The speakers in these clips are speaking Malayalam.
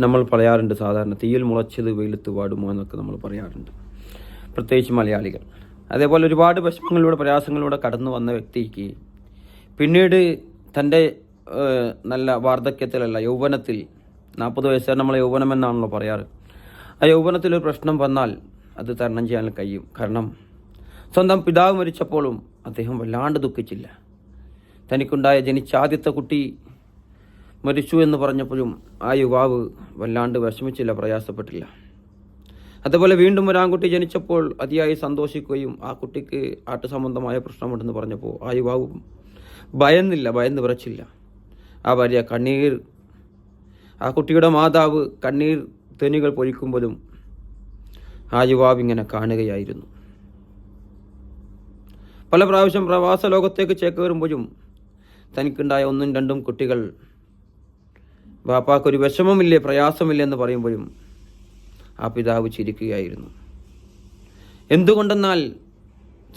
നമ്മൾ പറയാറുണ്ട് സാധാരണ തീയിൽ മുളച്ചത് വെയിലത്ത് പാടുമോ എന്നൊക്കെ നമ്മൾ പറയാറുണ്ട്. പ്രത്യേകിച്ച് മലയാളികൾ. അതേപോലെ ഒരുപാട് വിഷമങ്ങളിലൂടെ പ്രയാസങ്ങളിലൂടെ കടന്നു വന്ന വ്യക്തിക്ക് പിന്നീട് തന്റെ നല്ല വാർദ്ധക്യത്തിലല്ല യൗവനത്തിൽ നാൽപ്പത് വയസ്സാണ് നമ്മൾ യൗവനം എന്നാണല്ലോ പറയാറ്. ആ യൗവനത്തിൽ ഒരു പ്രശ്നം വന്നാൽ അത് തരണം ചെയ്യാൻ കഴിയും. കാരണം സ്വന്തം പിതാവ് മരിച്ചപ്പോഴും അദ്ദേഹം വല്ലാണ്ട് ദുഃഖിച്ചില്ല. തനിക്കുണ്ടായ ജനിച്ച ആദ്യത്തെ കുട്ടി മരിച്ചു എന്ന് പറഞ്ഞപ്പോഴും ആ യുവാവ് വല്ലാണ്ട് വിഷമിച്ചില്ല പ്രയാസപ്പെട്ടില്ല. അതുപോലെ വീണ്ടും ഒരു ആൺകുട്ടി ജനിച്ചപ്പോൾ അതിയായി സന്തോഷിക്കുകയും ആ കുട്ടിക്ക് ആട്ടുസംബന്ധമായ പ്രശ്നമുണ്ടെന്ന് പറഞ്ഞപ്പോൾ ആ യുവാവ് ഭയന്നില്ല ഭയന്ന് വിറച്ചില്ല. ആ ഭാര്യ കണ്ണീർ ആ കുട്ടിയുടെ മാതാവ് കണ്ണീർ തെനികൾ പൊഴിക്കുമ്പോഴും ആ യുവാവ് ഇങ്ങനെ കാണുകയായിരുന്നു. പല പ്രാവശ്യം പ്രവാസ ലോകത്തേക്ക് ചേക്കേറുമ്പോഴും തനിക്കുണ്ടായ ഒന്നും രണ്ടും കുട്ടികൾ ബാപ്പാക്കൊരു വിഷമമില്ലേ പ്രയാസമില്ലേ എന്ന് പറയുമ്പോഴും ആ പിതാവ് ചിരിക്കുകയായിരുന്നു. എന്തുകൊണ്ടെന്നാൽ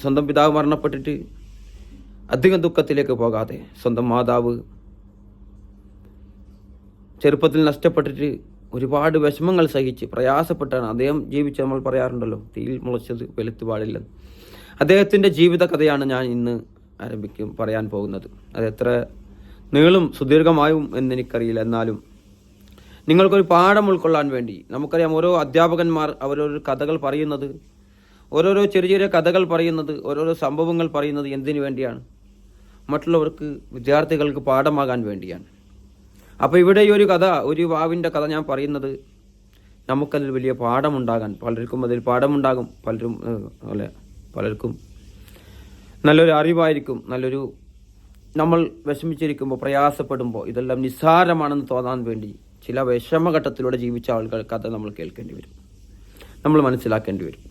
സ്വന്തം പിതാവ് മരണപ്പെട്ടിട്ട് അധികം ദുഃഖത്തിലേക്ക് പോകാതെ സ്വന്തം മാതാവ് ചെറുപ്പത്തിൽ നഷ്ടപ്പെട്ടിട്ട് ഒരുപാട് വിഷമങ്ങൾ സഹിച്ച് പ്രയാസപ്പെട്ടാണ് അദ്ദേഹം ജീവിച്ച് നമ്മൾ പറയാറുണ്ടല്ലോ തീയിൽ മുളച്ചത് വെളുത്ത് പാടില്ലെന്ന് അദ്ദേഹത്തിന്റെ ജീവിത കഥയാണ് ഞാൻ ഇന്ന് ആരംഭിക്കും പറയാൻ പോകുന്നത്. അത് എത്ര നീളും സുദീർഘമായും എന്നെനിക്കറിയില്ല. എന്നാലും നിങ്ങൾക്കൊരു പാഠം ഉൾക്കൊള്ളാൻ വേണ്ടി നമുക്കറിയാം ഓരോ അധ്യാപകന്മാർ അവരോരോ കഥകൾ പറയുന്നത് ഓരോരോ ചെറിയ ചെറിയ കഥകൾ പറയുന്നത് ഓരോരോ സംഭവങ്ങൾ പറയുന്നത് എന്തിനു വേണ്ടിയാണ്? മറ്റുള്ളവർക്ക് വിദ്യാർത്ഥികൾക്ക് പാഠമാകാൻ വേണ്ടിയാണ്. അപ്പോൾ ഇവിടെ ഈ ഒരു കഥ ഒരു വാവിന്റെ കഥ ഞാൻ പറയുന്നത് നമുക്കതിൽ വലിയ പാഠമുണ്ടാകാൻ പലർക്കും അതിൽ പാഠമുണ്ടാകും പലരും അല്ല പലർക്കും നല്ലൊരു അറിവായിരിക്കും നല്ലൊരു നമ്മൾ വിഷമിച്ചിരിക്കുമ്പോൾ പ്രയാസപ്പെടുമ്പോൾ ഇതെല്ലാം നിസ്സാരമാണെന്ന് തോന്നാൻ വേണ്ടി ചില വിഷമഘട്ടത്തിലൂടെ ജീവിച്ച ആളുകൾ കഥ നമ്മൾ കേൾക്കേണ്ടി വരും. നമ്മൾ മനസ്സിലാക്കേണ്ടി വരും.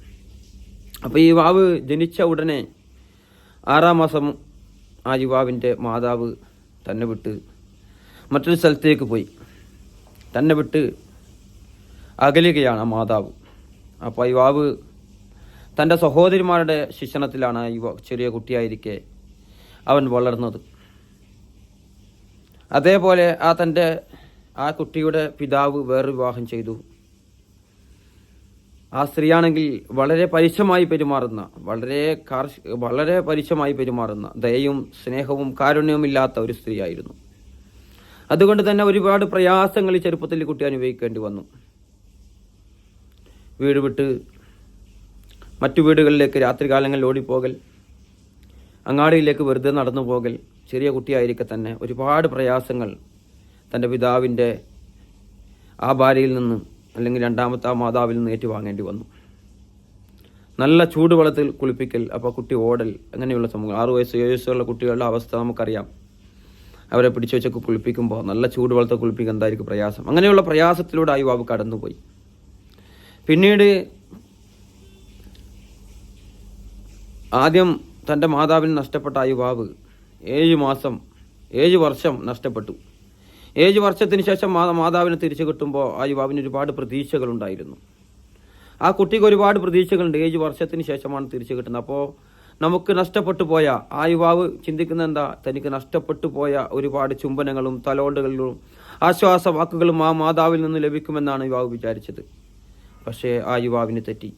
അപ്പോൾ ഈ യുവാവ് ജനിച്ച ഉടനെ ആറാം മാസം ആ യുവാവിന്റെ മാതാവ് തന്നെ വിട്ട് മറ്റൊരു സ്ഥലത്തേക്ക് പോയി. തന്നെ വിട്ട് അകലുകയാണ് ആ മാതാവ്. അപ്പോൾ യുവാവ് തന്റെ സഹോദരിമാരുടെ ശിക്ഷണത്തിലാണ് യുവ ചെറിയ കുട്ടിയായിരിക്കെ അവൻ വളർന്നത്. അതേപോലെ ആ തന്റെ ആ കുട്ടിയുടെ പിതാവ് വേറെ വിവാഹം ചെയ്തു. ആ സ്ത്രീയാണെങ്കിൽ വളരെ പരിശമായി പെരുമാറുന്ന വളരെ കാർഷ വളരെ പരിശമായി പെരുമാറുന്ന ദയയും സ്നേഹവും കാരുണ്യവും ഇല്ലാത്ത ഒരു സ്ത്രീയായിരുന്നു. അതുകൊണ്ട് തന്നെ ഒരുപാട് പ്രയാസങ്ങൾ ഈ ചെറുപ്പത്തിൽ കുട്ടി അനുഭവിക്കേണ്ടി വന്നു. വീട് വിട്ട് മറ്റു വീടുകളിലേക്ക് രാത്രികാലങ്ങളിൽ ഓടിപ്പോകൽ അങ്ങാടിയിലേക്ക് വെറുതെ നടന്നു പോകൽ ചെറിയ കുട്ടിയായിരിക്കെ തന്നെ ഒരുപാട് പ്രയാസങ്ങൾ തന്റെ പിതാവിന്റെ ആ ഭാര്യയിൽ നിന്ന് അല്ലെങ്കിൽ രണ്ടാമത്തെ ആ മാതാവിൽ നിന്ന് ഏറ്റുവാങ്ങേണ്ടി വന്നു. നല്ല ചൂടുവെള്ളത്തിൽ കുളിപ്പിക്കൽ അപ്പോൾ കുട്ടി ഓടൽ അങ്ങനെയുള്ള സംഭവങ്ങൾ. ആറു വയസ്സ് ഏഴ് വയസ്സുള്ള കുട്ടികളുടെ അവസ്ഥ നമുക്കറിയാം. അവരെ പിടിച്ചു വെച്ചൊക്കെ കുളിപ്പിക്കുമ്പോൾ നല്ല ചൂടുവെള്ളത്തെ കുളിപ്പിക്കുക എന്തായിരിക്കും പ്രയാസം? അങ്ങനെയുള്ള പ്രയാസത്തിലൂടെ ആ യുവാവ് കടന്നുപോയി. പിന്നീട് ആദ്യം തന്റെ മാതാവിന് നഷ്ടപ്പെട്ട ആ യുവാവ് ഏഴ് മാസം ഏഴ് വർഷം നഷ്ടപ്പെട്ടു. ഏഴ് വർഷത്തിന് ശേഷം മാതാവിനെ തിരിച്ചു കിട്ടുമ്പോൾ ആ യുവാവിന് ഒരുപാട് പ്രതീക്ഷകളുണ്ടായിരുന്നു. ആ കുട്ടിക്ക് ഒരുപാട് പ്രതീക്ഷകളുണ്ട്. ഏഴ് വർഷത്തിന് ശേഷമാണ് തിരിച്ചു കിട്ടുന്നത്. അപ്പോൾ നമുക്ക് നഷ്ടപ്പെട്ടു പോയ ആ യുവാവ് ചിന്തിക്കുന്ന എന്താ? തനിക്ക് നഷ്ടപ്പെട്ടു പോയ ഒരുപാട് ചുംബനങ്ങളും തലോണ്ടുകളിലും ആശ്വാസവാക്കുകളും ആ മാതാവിൽ നിന്ന് ലഭിക്കുമെന്നാണ് യുവാവ് വിചാരിച്ചത്. പക്ഷേ ആ യുവാവിന് തെറ്റി.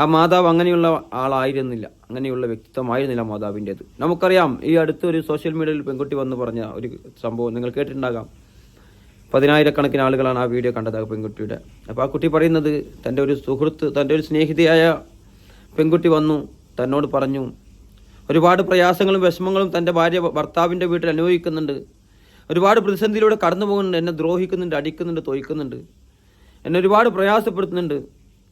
ആ മാതാവ് അങ്ങനെയുള്ള ആളായിരുന്നില്ല. അങ്ങനെയുള്ള വ്യക്തിത്വമായിരുന്നില്ല മാതാവിന്റെത്. നമുക്കറിയാം ഈ അടുത്തൊരു സോഷ്യൽ മീഡിയയിൽ പെൺകുട്ടി വന്ന് പറഞ്ഞ ഒരു സംഭവം നിങ്ങൾ കേട്ടിട്ടുണ്ടാകാം. പതിനായിരക്കണക്കിന് ആളുകളാണ് ആ വീഡിയോ കണ്ടത് ആ പെൺകുട്ടിയുടെ. അപ്പോൾ ആ കുട്ടി പറയുന്നത് തന്റെ ഒരു സുഹൃത്ത് തന്റെ ഒരു സ്നേഹിതയായ പെൺകുട്ടി വന്നു തന്നോട് പറഞ്ഞു ഒരുപാട് പ്രയാസങ്ങളും വിഷമങ്ങളും തന്റെ ഭാര്യ ഭർത്താവിന്റെ വീട്ടിൽ അനുഭവിക്കുന്നുണ്ട്. ഒരുപാട് പ്രതിസന്ധിയിലൂടെ കടന്നു പോകുന്നുണ്ട് എന്നെ ദ്രോഹിക്കുന്നുണ്ട് അടിക്കുന്നുണ്ട് തോയ്ക്കുന്നുണ്ട് എന്നെ ഒരുപാട് പ്രയാസപ്പെടുത്തുന്നുണ്ട്.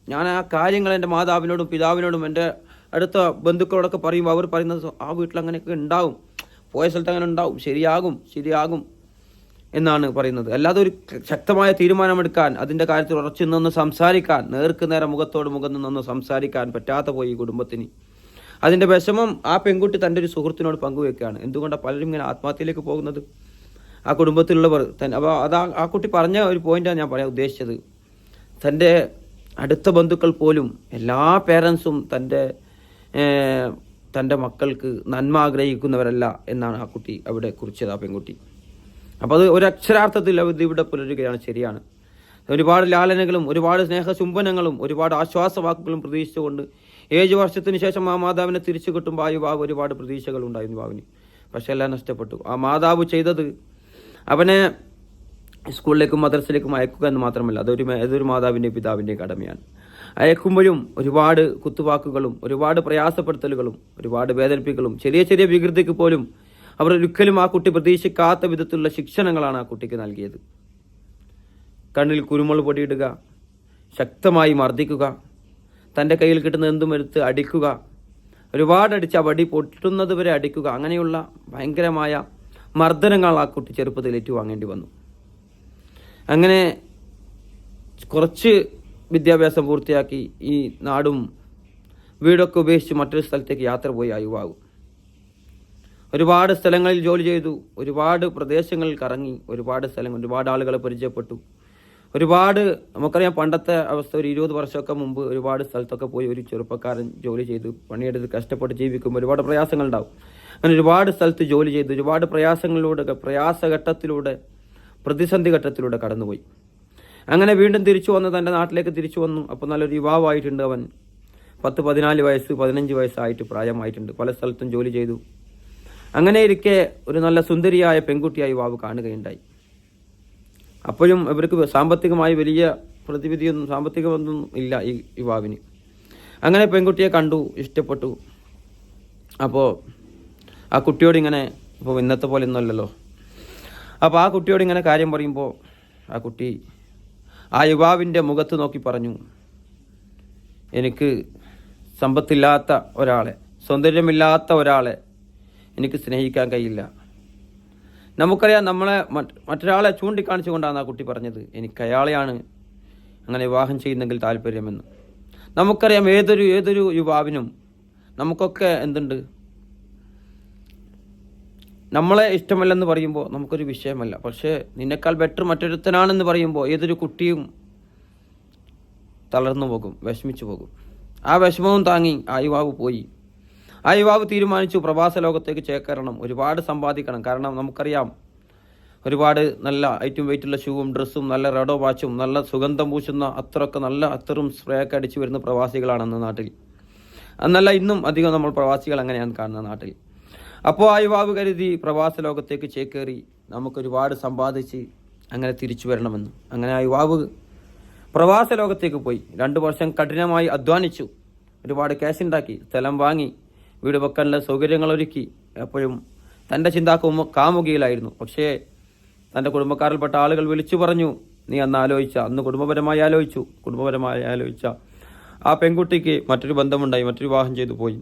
ഞാൻ ആ കാര്യങ്ങൾ എന്റെ മാതാവിനോടും പിതാവിനോടും എന്റെ അടുത്ത ബന്ധുക്കളോടൊക്കെ പറയുമ്പോൾ അവർ പറയുന്നത് ആ വീട്ടിൽ അങ്ങനെയൊക്കെ ഉണ്ടാവും. പോയ സ്ഥലത്ത് അങ്ങനെ ഉണ്ടാവും. ശരിയാകും ശരിയാകും എന്നാണ് പറയുന്നത്. അല്ലാതെ ഒരു ശക്തമായ തീരുമാനമെടുക്കാൻ അതിന്റെ കാര്യത്തിൽ ഉറച്ചു നിന്ന് സംസാരിക്കാൻ നേർക്ക് നേരെ മുഖത്തോട് മുഖം നിന്ന് സംസാരിക്കാൻ പറ്റാത്ത പോയി ഈ കുടുംബത്തിന്. അതിന്റെ വിഷമം ആ പെൺകുട്ടി തന്റെ ഒരു സുഹൃത്തിനോട് പങ്കുവെക്കുകയാണ്. എന്തുകൊണ്ടാണ് പലരും ഇങ്ങനെ ആത്മഹത്യയിലേക്ക് പോകുന്നത്? ആ കുടുംബത്തിലുള്ളവർ അപ്പോൾ അത് ആ കുട്ടി പറഞ്ഞ ഒരു പോയിന്റാണ് ഞാൻ പറയാൻ ഉദ്ദേശിച്ചത്. തന്റെ അടുത്ത ബന്ധുക്കൾ പോലും എല്ലാ പേരൻസും തന്റെ തന്റെ മക്കൾക്ക് നന്മ ആഗ്രഹിക്കുന്നവരല്ല എന്നാണ് ആ കുട്ടി അവിടെ കുറിച്ചത് ആ പെൺകുട്ടി. അപ്പോൾ അത് ഒരക്ഷരാർത്ഥത്തിൽ അവർ ഇവിടെ പുലരുകയാണ് ശരിയാണ്. ഒരുപാട് ലാലനകളും ഒരുപാട് സ്നേഹചുംബനങ്ങളും ഒരുപാട് ആശ്വാസവാക്കുകളും പ്രതീക്ഷിച്ചുകൊണ്ട് ഏഴ് വർഷത്തിന് ശേഷം ആ മാതാവിനെ തിരിച്ചു കിട്ടുമ്പോൾ ആ യുവാവ് ഒരുപാട് പ്രതീക്ഷകൾ ഉണ്ടായിരുന്നു യുവാവിന് പക്ഷെ എല്ലാം നഷ്ടപ്പെട്ടു. ആ മാതാവ് ചെയ്തത് അവനെ സ്കൂളിലേക്കും മദ്രസയിലേക്കും അയക്കുക എന്ന് മാത്രമല്ല അതൊരു ഏതൊരു മാതാവിന്റെയും പിതാവിന്റെയും കടമയാണ്. അയക്കുമ്പോഴും ഒരുപാട് കുത്തുവാക്കുകളും ഒരുപാട് പ്രയാസപ്പെടുത്തലുകളും ഒരുപാട് വേദനിപ്പിക്കലും ചെറിയ ചെറിയ വികൃതിക്ക് പോലും അവർ ഒരിക്കലും ആ കുട്ടി പ്രതീക്ഷിക്കാത്ത വിധത്തിലുള്ള ശിക്ഷണങ്ങളാണ് ആ കുട്ടിക്ക് നൽകിയത്. കണ്ണിൽ കുരുമുളക് പൊടിയിടുക ശക്തമായി മർദ്ദിക്കുക തന്റെ കയ്യിൽ കിട്ടുന്ന എന്തും എടുത്ത് അടിക്കുക ഒരുപാട് അടിച്ച് ആ വടി പൊട്ടുന്നത് വരെ അടിക്കുക അങ്ങനെയുള്ള ഭയങ്കരമായ മർദ്ദനങ്ങൾ ആ കുട്ടി ചെറുപ്പത്തിൽ ഏറ്റുവാങ്ങേണ്ടി വന്നു. അങ്ങനെ കുറച്ച് വിദ്യാഭ്യാസം പൂർത്തിയാക്കി ഈ നാടും വീടൊക്കെ ഉപേക്ഷിച്ച് മറ്റൊരു സ്ഥലത്തേക്ക് യാത്ര പോയി ആ ഒരുപാട് സ്ഥലങ്ങളിൽ ജോലി ചെയ്തു ഒരുപാട് പ്രദേശങ്ങളിൽ കറങ്ങി ഒരുപാട് സ്ഥലങ്ങൾ ഒരുപാട് ആളുകളെ പരിചയപ്പെട്ടു. ഒരുപാട് നമുക്കറിയാം പണ്ടത്തെ അവസ്ഥ ഒരു ഇരുപത് വർഷമൊക്കെ മുമ്പ് ഒരുപാട് സ്ഥലത്തൊക്കെ പോയി ഒരു ചെറുപ്പക്കാരൻ ജോലി ചെയ്തു പണിയെടുത്ത് കഷ്ടപ്പെട്ട് ജീവിക്കുമ്പോൾ ഒരുപാട് പ്രയാസങ്ങളുണ്ടാവും. അങ്ങനെ ഒരുപാട് സ്ഥലത്ത് ജോലി ചെയ്തു ഒരുപാട് പ്രയാസങ്ങളിലൂടെ പ്രയാസഘട്ടത്തിലൂടെ പ്രതിസന്ധി ഘട്ടത്തിലൂടെ കടന്നുപോയി. അങ്ങനെ വീണ്ടും തിരിച്ചു വന്ന് തന്റെ നാട്ടിലേക്ക് തിരിച്ചു വന്നു. അപ്പോൾ നല്ലൊരു യുവാവായിട്ടുണ്ട് അവൻ. പത്ത് പതിനാല് വയസ്സ് പതിനഞ്ച് വയസ്സായിട്ട് പ്രായമായിട്ടുണ്ട്. പല സ്ഥലത്തും ജോലി ചെയ്തു. അങ്ങനെ ഇരിക്കെ ഒരു നല്ല സുന്ദരിയായ പെൺകുട്ടിയായി യുവാവ് കാണുകയുണ്ടായി. അപ്പോഴും ഇവർക്ക് സാമ്പത്തികമായി വലിയ പ്രതിവിധിയൊന്നും സാമ്പത്തികമൊന്നും ഇല്ല ഈ യുവാവിന്. അങ്ങനെ പെൺകുട്ടിയെ കണ്ടു ഇഷ്ടപ്പെട്ടു. അപ്പോൾ ആ കുട്ടിയോട് ഇങ്ങനെ ഇപ്പോൾ ഇന്നത്തെ പോലെ ഒന്നുമല്ലല്ലോ അപ്പോൾ ആ കുട്ടിയോട് ഇങ്ങനെ കാര്യം പറയുമ്പോൾ ആ കുട്ടി ആ യുവാവിന്റെ മുഖത്ത് നോക്കി പറഞ്ഞു എനിക്ക് സമ്പത്തില്ലാത്ത ഒരാളെ സൗന്ദര്യമില്ലാത്ത ഒരാളെ എനിക്ക് സ്നേഹിക്കാൻ കഴിയില്ല. നമുക്കറിയാം നമ്മളെ മറ്റൊരാളെ ചൂണ്ടിക്കാണിച്ചുകൊണ്ടാണ് ആ കുട്ടി പറഞ്ഞത്. എനിക്ക് അയാളെയാണ് അങ്ങനെ വിവാഹം ചെയ്യുന്നെങ്കിൽ താല്പര്യമെന്ന്. നമുക്കറിയാം ഏതൊരു ഏതൊരു യുവാവിനും നമുക്കൊക്കെ എന്തുണ്ട്? നമ്മളെ ഇഷ്ടമല്ലെന്ന് പറയുമ്പോൾ നമുക്കൊരു വിഷയമല്ല. പക്ഷേ നിന്നെക്കാൾ ബെറ്റർ മറ്റൊരുത്തനാണെന്ന് പറയുമ്പോൾ ഏതൊരു കുട്ടിയും തളർന്നു പോകും വിഷമിച്ചു പോകും. ആ വിഷമവും താങ്ങി ആ യുവാവ് പോയി. ആ യുവാവ് തീരുമാനിച്ചു പ്രവാസ ലോകത്തേക്ക് ചേക്കേറണം ഒരുപാട് സമ്പാദിക്കണം. കാരണം നമുക്കറിയാം ഒരുപാട് നല്ല ഐറ്റം വെയിറ്റുള്ള ഷൂവും ഡ്രസ്സും നല്ല റെഡോ വാച്ചും നല്ല സുഗന്ധം പൂശുന്ന അത്രയൊക്കെ നല്ല അത്തറും സ്പ്രേ ഒക്കെ അടിച്ചു വരുന്ന പ്രവാസികളാണ് അന്ന് നാട്ടിൽ. എന്നല്ല ഇന്നും അധികം നമ്മൾ പ്രവാസികൾ അങ്ങനെയാണ് കാണുന്ന നാട്ടിൽ. അപ്പോൾ ആ യുവാവ് കരുതി പ്രവാസ ലോകത്തേക്ക് ചേക്കേറി നമുക്കൊരുപാട് സമ്പാദിച്ച് അങ്ങനെ തിരിച്ചു വരണമെന്ന്. അങ്ങനെ ആ യുവാവ് പ്രവാസ ലോകത്തേക്ക് പോയി. രണ്ട് വർഷം കഠിനമായി അധ്വാനിച്ചു. ഒരുപാട് ക്യാഷ് ഉണ്ടാക്കി സ്ഥലം വാങ്ങി വീട് വെക്കാനുള്ള സൗകര്യങ്ങൾ ഒരുക്കി എപ്പോഴും തന്റെ ചിന്താ കുമ- കാമുകിയിലായിരുന്നു. പക്ഷേ തന്റെ കുടുംബക്കാരിൽപ്പെട്ട ആളുകൾ വിളിച്ചു പറഞ്ഞു നീ അന്ന് ആലോചിച്ച അന്ന് കുടുംബപരമായി ആലോചിച്ചു. കുടുംബപരമായി ആലോചിച്ച ആ പെൺകുട്ടിക്ക് മറ്റൊരു ബന്ധമുണ്ടായി മറ്റൊരു വിവാഹം ചെയ്തു പോയി.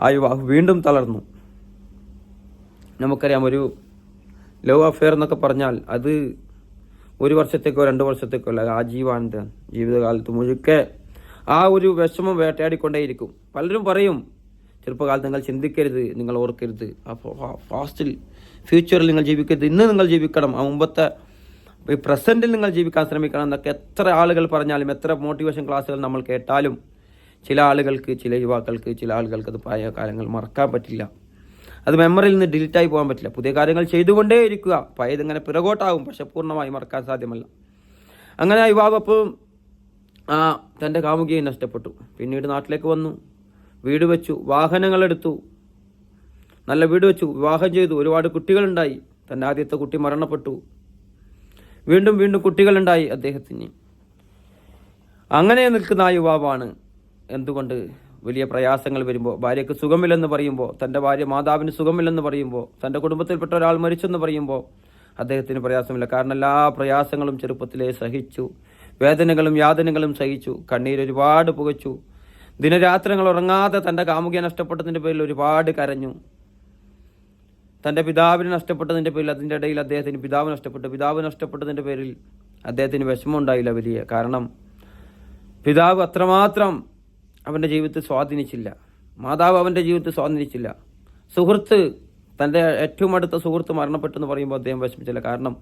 ആ യുവാവ് വീണ്ടും തളർന്നു. നമുക്കറിയാം ഒരു ലവ് അഫെയർ എന്നൊക്കെ പറഞ്ഞാൽ അത് ഒരു വർഷത്തേക്കോ രണ്ട് വർഷത്തേക്കോ അല്ല ആജീവാനന്ദ ജീവിതകാലത്ത് മുഴുക്കെ ആ ഒരു വിഷമം വേട്ടയാടിക്കൊണ്ടേയിരിക്കും. പലരും പറയും ചെറുപ്പകാലത്ത് നിങ്ങൾ ചിന്തിക്കരുത് നിങ്ങൾ ഓർക്കരുത്. ഫാസ്റ്റിൽ ഫ്യൂച്ചറിൽ നിങ്ങൾ ജീവിക്കരുത്. ഇന്ന് നിങ്ങൾ ജീവിക്കണം. ആ മുമ്പത്തെ ഈ പ്രസന്റിൽ നിങ്ങൾ ജീവിക്കാൻ ശ്രമിക്കണം എന്നൊക്കെ എത്ര ആളുകൾ പറഞ്ഞാലും എത്ര മോട്ടിവേഷൻ ക്ലാസ്സുകൾ നമ്മൾ കേട്ടാലും ചില ആളുകൾക്ക് ചില യുവാക്കൾക്ക് ചില ആളുകൾക്ക് അത് പഴയ കാലങ്ങൾ മറക്കാൻ പറ്റില്ല. അത് മെമ്മറിയിൽ നിന്ന് ഡിലീറ്റായി പോകാൻ പറ്റില്ല. പുതിയ കാര്യങ്ങൾ ചെയ്തുകൊണ്ടേ ഇരിക്കുക പഴയത് ഇങ്ങനെ പിറകോട്ടാവും പക്ഷെ പൂർണമായി മറക്കാൻ സാധ്യമല്ല. അങ്ങനെ ആ യുവാവ് അപ്പോൾ ആ തന്റെ കാമുകിയെ നഷ്ടപ്പെട്ടു. പിന്നീട് നാട്ടിലേക്ക് വന്നു. വീട് വെച്ചു വാഹനങ്ങളെടുത്തു നല്ല വീട് വെച്ചു വിവാഹം ചെയ്തു. ഒരുപാട് കുട്ടികളുണ്ടായി. തന്റെ ആദ്യത്തെ കുട്ടി മരണപ്പെട്ടു. വീണ്ടും വീണ്ടും കുട്ടികളുണ്ടായി അദ്ദേഹത്തിന്. അങ്ങനെ നിൽക്കുന്ന ആ യുവാവാണ് എന്തുകൊണ്ട് വലിയ പ്രയാസങ്ങൾ വരുമ്പോൾ ഭാര്യയ്ക്ക് സുഖമില്ലെന്ന് പറയുമ്പോൾ തന്റെ ഭാര്യ മാതാവിന് സുഖമില്ലെന്ന് പറയുമ്പോൾ തന്റെ കുടുംബത്തിൽപ്പെട്ട ഒരാൾ മരിച്ചെന്ന് പറയുമ്പോൾ അദ്ദേഹത്തിന് പ്രയാസമില്ല. കാരണം എല്ലാ പ്രയാസങ്ങളും ചെറുപ്പത്തിലേ സഹിച്ചു. വേദനകളും യാതനകളും സഹിച്ചു. കണ്ണീർ ഒരുപാട് പുകച്ചു. ദിനരാത്രങ്ങൾ ഉറങ്ങാതെ തന്റെ കാമുകിയെ നഷ്ടപ്പെട്ടതിന്റെ പേരിൽ ഒരുപാട് കരഞ്ഞു. തന്റെ പിതാവിനെ നഷ്ടപ്പെട്ടതിന്റെ പേരിൽ അതിന്റെ ഇടയിൽ അദ്ദേഹത്തിന് പിതാവ് നഷ്ടപ്പെട്ടു. പിതാവ് നഷ്ടപ്പെട്ടതിന്റെ പേരിൽ അദ്ദേഹത്തിന് വിഷമം ഉണ്ടായില്ല വലിയ. കാരണം പിതാവ് അത്രമാത്രം അവന്റെ ജീവിതത്തെ സ്വാധീനിച്ചില്ല. മാതാവ് അവന്റെ ജീവിതത്തിൽ സ്വാധീനിച്ചില്ല. സുഹൃത്ത് തന്റെ ഏറ്റവും അടുത്ത സുഹൃത്ത് മരണപ്പെട്ടെന്ന് പറയുമ്പോൾ അദ്ദേഹം വിഷമിച്ചില്ല. കാരണം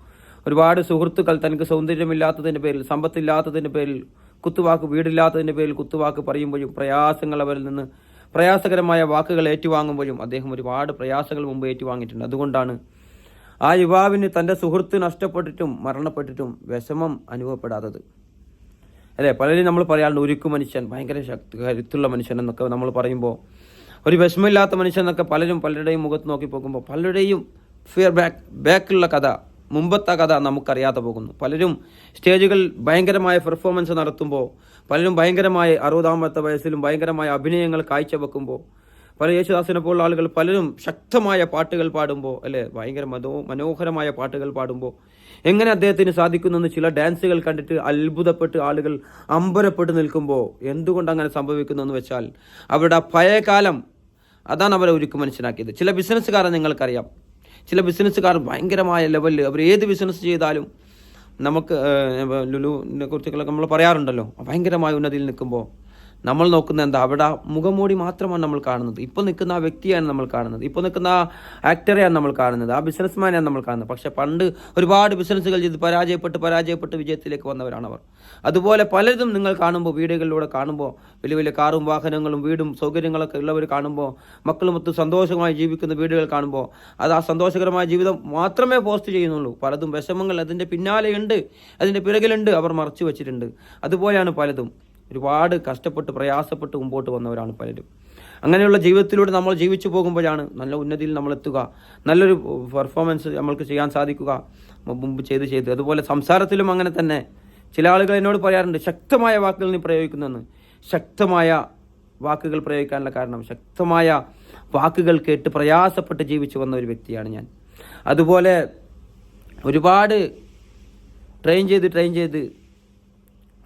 ഒരുപാട് സുഹൃത്തുക്കൾ തനിക്ക് സൗന്ദര്യമില്ലാത്തതിന്റെ പേരിൽ സമ്പത്തില്ലാത്തതിന്റെ പേരിൽ കുത്തുവാക്ക് വീടില്ലാത്തതിന്റെ പേരിൽ കുത്തുവാക്ക് പറയുമ്പോഴും പ്രയാസങ്ങൾ അവരിൽ നിന്ന് പ്രയാസകരമായ വാക്കുകൾ ഏറ്റുവാങ്ങുമ്പോഴും അദ്ദേഹം ഒരുപാട് പ്രയാസങ്ങൾ മുമ്പ് ഏറ്റുവാങ്ങിയിട്ടുണ്ട്. അതുകൊണ്ടാണ് ആ യുവാവിന് തന്റെ സുഹൃത്ത് നഷ്ടപ്പെട്ടിട്ടും മരണപ്പെട്ടിട്ടും വിഷമം അനുഭവപ്പെടാത്തത്. അല്ലേ? പലരും നമ്മൾ പറയാറുണ്ട് ഉരുക്കു മനുഷ്യൻ ഭയങ്കര ശക്തി കരുത്തുള്ള മനുഷ്യൻ എന്നൊക്കെ നമ്മൾ പറയുമ്പോൾ ഒരു വിഷമമില്ലാത്ത മനുഷ്യൻ എന്നൊക്കെ പലരും പലരുടെയും മുഖത്ത് നോക്കി പോകുമ്പോൾ പലരുടെയും ഫിയർ ബാക്ക് ബാക്കിലുള്ള കഥ മുമ്പത്തെ കഥ നമുക്കറിയാതെ പോകുന്നു. പലരും സ്റ്റേജുകളിൽ ഭയങ്കരമായ പെർഫോമൻസ് നടത്തുമ്പോൾ പലരും ഭയങ്കരമായ അറുപതാമത്തെ വയസ്സിലും ഭയങ്കരമായ അഭിനയങ്ങൾ കാഴ്ചവെക്കുമ്പോൾ പല യേശുദാസിനെ പോലുള്ള ആളുകൾ പലരും ശക്തമായ പാട്ടുകൾ പാടുമ്പോൾ അല്ലെ ഭയങ്കര മനോ മനോഹരമായ പാട്ടുകൾ പാടുമ്പോൾ എങ്ങനെ അദ്ദേഹത്തിന് സാധിക്കുന്നെന്ന് ചില ഡാൻസുകൾ കണ്ടിട്ട് അത്ഭുതപ്പെട്ട് ആളുകൾ അമ്പരപ്പെട്ട് നിൽക്കുമ്പോൾ എന്തുകൊണ്ട് അങ്ങനെ സംഭവിക്കുന്നതെന്ന് വെച്ചാൽ അവരുടെ ആ പഴയ കാലം അതാണ് അവരെ ഒരുക്കി മനസ്സിലാക്കിയത്. ചില ബിസിനസ്സുകാരെ നിങ്ങൾക്കറിയാം. ചില ബിസിനസ്സുകാർ ഭയങ്കരമായ ലെവലിൽ അവർ ഏത് ബിസിനസ് ചെയ്താലും നമുക്ക് ലുലുവിനെ കുറിച്ചൊക്കെ നമ്മൾ പറയാറുണ്ടല്ലോ. ഭയങ്കരമായ ഉന്നതിയിൽ നിൽക്കുമ്പോൾ നമ്മൾ നോക്കുന്ന എന്താ? അവിടെ മുഖംമൂടി മാത്രമാണ് നമ്മൾ കാണുന്നത്. ഇപ്പൊ നിൽക്കുന്ന ആ വ്യക്തിയാണ് നമ്മൾ കാണുന്നത്. ഇപ്പൊ നിൽക്കുന്ന ആ ആക്ടറെയാണ് നമ്മൾ കാണുന്നത്. ആ ബിസിനസ്മാനെയാണ് നമ്മൾ കാണുന്നത്. പക്ഷെ പണ്ട് ഒരുപാട് ബിസിനസ്സുകൾ ചെയ്ത് പരാജയപ്പെട്ട് പരാജയപ്പെട്ട് വിജയത്തിലേക്ക് വന്നവരാണ് അവർ. അതുപോലെ പലതും നിങ്ങൾ കാണുമ്പോൾ വീടുകളിലൂടെ കാണുമ്പോൾ വലിയ വലിയ കാറും വാഹനങ്ങളും വീടും സൗകര്യങ്ങളൊക്കെ ഉള്ളവർ കാണുമ്പോൾ മക്കളുമൊത്ത് സന്തോഷമായി ജീവിക്കുന്ന വീടുകൾ കാണുമ്പോൾ അത് ആ സന്തോഷകരമായ ജീവിതം മാത്രമേ പോസ്റ്റ് ചെയ്യുന്നുള്ളൂ. പലതും വിഷമങ്ങൾ അതിന്റെ പിന്നാലെയുണ്ട് അതിന്റെ പിറകിലുണ്ട് അവർ മറച്ചു വെച്ചിട്ടുണ്ട്. അതുപോലെയാണ് പലതും. ഒരുപാട് കഷ്ടപ്പെട്ട് പ്രയാസപ്പെട്ട് മുമ്പോട്ട് വന്നവരാണ് പലരും. അങ്ങനെയുള്ള ജീവിതത്തിലൂടെ നമ്മൾ ജീവിച്ചു പോകുമ്പോഴാണ് നല്ല ഉന്നതിയിൽ നമ്മൾ എത്തുക നല്ലൊരു പെർഫോമൻസ് നമ്മൾക്ക് ചെയ്യാൻ സാധിക്കുക മുമ്പ് ചെയ്ത് ചെയ്ത്. അതുപോലെ സംസാരത്തിലും അങ്ങനെ തന്നെ. ചില ആളുകൾ എന്നോട് പറയാറുണ്ട് ശക്തമായ വാക്കുകൾ നീ പ്രയോഗിക്കുന്നെന്ന്. ശക്തമായ വാക്കുകൾ പ്രയോഗിക്കാനുള്ള കാരണം ശക്തമായ വാക്കുകൾ കേട്ട് പ്രയാസപ്പെട്ട് ജീവിച്ചു വന്ന ഒരു വ്യക്തിയാണ് ഞാൻ. അതുപോലെ ഒരുപാട് ട്രെയിൻ ചെയ്ത് ട്രെയിൻ ചെയ്ത്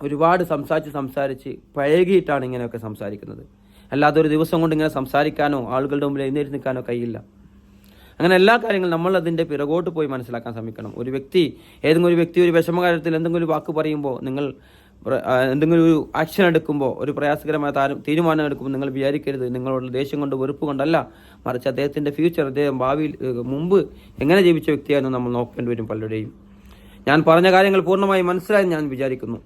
ഒരുപാട് സംസാരിച്ച് സംസാരിച്ച് പഴകിയിട്ടാണ് ഇങ്ങനെയൊക്കെ സംസാരിക്കുന്നത്. അല്ലാതെ ഒരു ദിവസം കൊണ്ട് ഇങ്ങനെ സംസാരിക്കാനോ ആളുകളുടെ മുമ്പിൽ എഴുന്നേറ്റ് നിൽക്കാനോ കഴിയില്ല. അങ്ങനെ എല്ലാ കാര്യങ്ങളും നമ്മൾ അതിന്റെ പിറകോട്ട് പോയി മനസ്സിലാക്കാൻ ശ്രമിക്കണം. ഒരു വ്യക്തി ഏതെങ്കിലും ഒരു വ്യക്തി ഒരു വിഷമകാര്യത്തിൽ എന്തെങ്കിലും ഒരു വാക്ക് പറയുമ്പോൾ നിങ്ങൾ എന്തെങ്കിലും ഒരു ആക്ഷൻ എടുക്കുമ്പോൾ ഒരു പ്രയാസകരമായ താരം തീരുമാനം എടുക്കുമ്പോൾ നിങ്ങൾ വിചാരിക്കരുത്. നിങ്ങളോട് ദേഷ്യം കൊണ്ട് വെറുപ്പ് കൊണ്ടല്ല മറിച്ച് അദ്ദേഹത്തിന്റെ ഫ്യൂച്ചർ അദ്ദേഹം ഭാവിയിൽ മുമ്പ് എങ്ങനെ ജീവിച്ച വ്യക്തിയായിരുന്നു നമ്മൾ നോക്കേണ്ടി വരും പലരുടെയും. ഞാൻ പറഞ്ഞ കാര്യങ്ങൾ പൂർണമായി മനസ്സിലായെന്ന് ഞാൻ വിചാരിക്കുന്നു.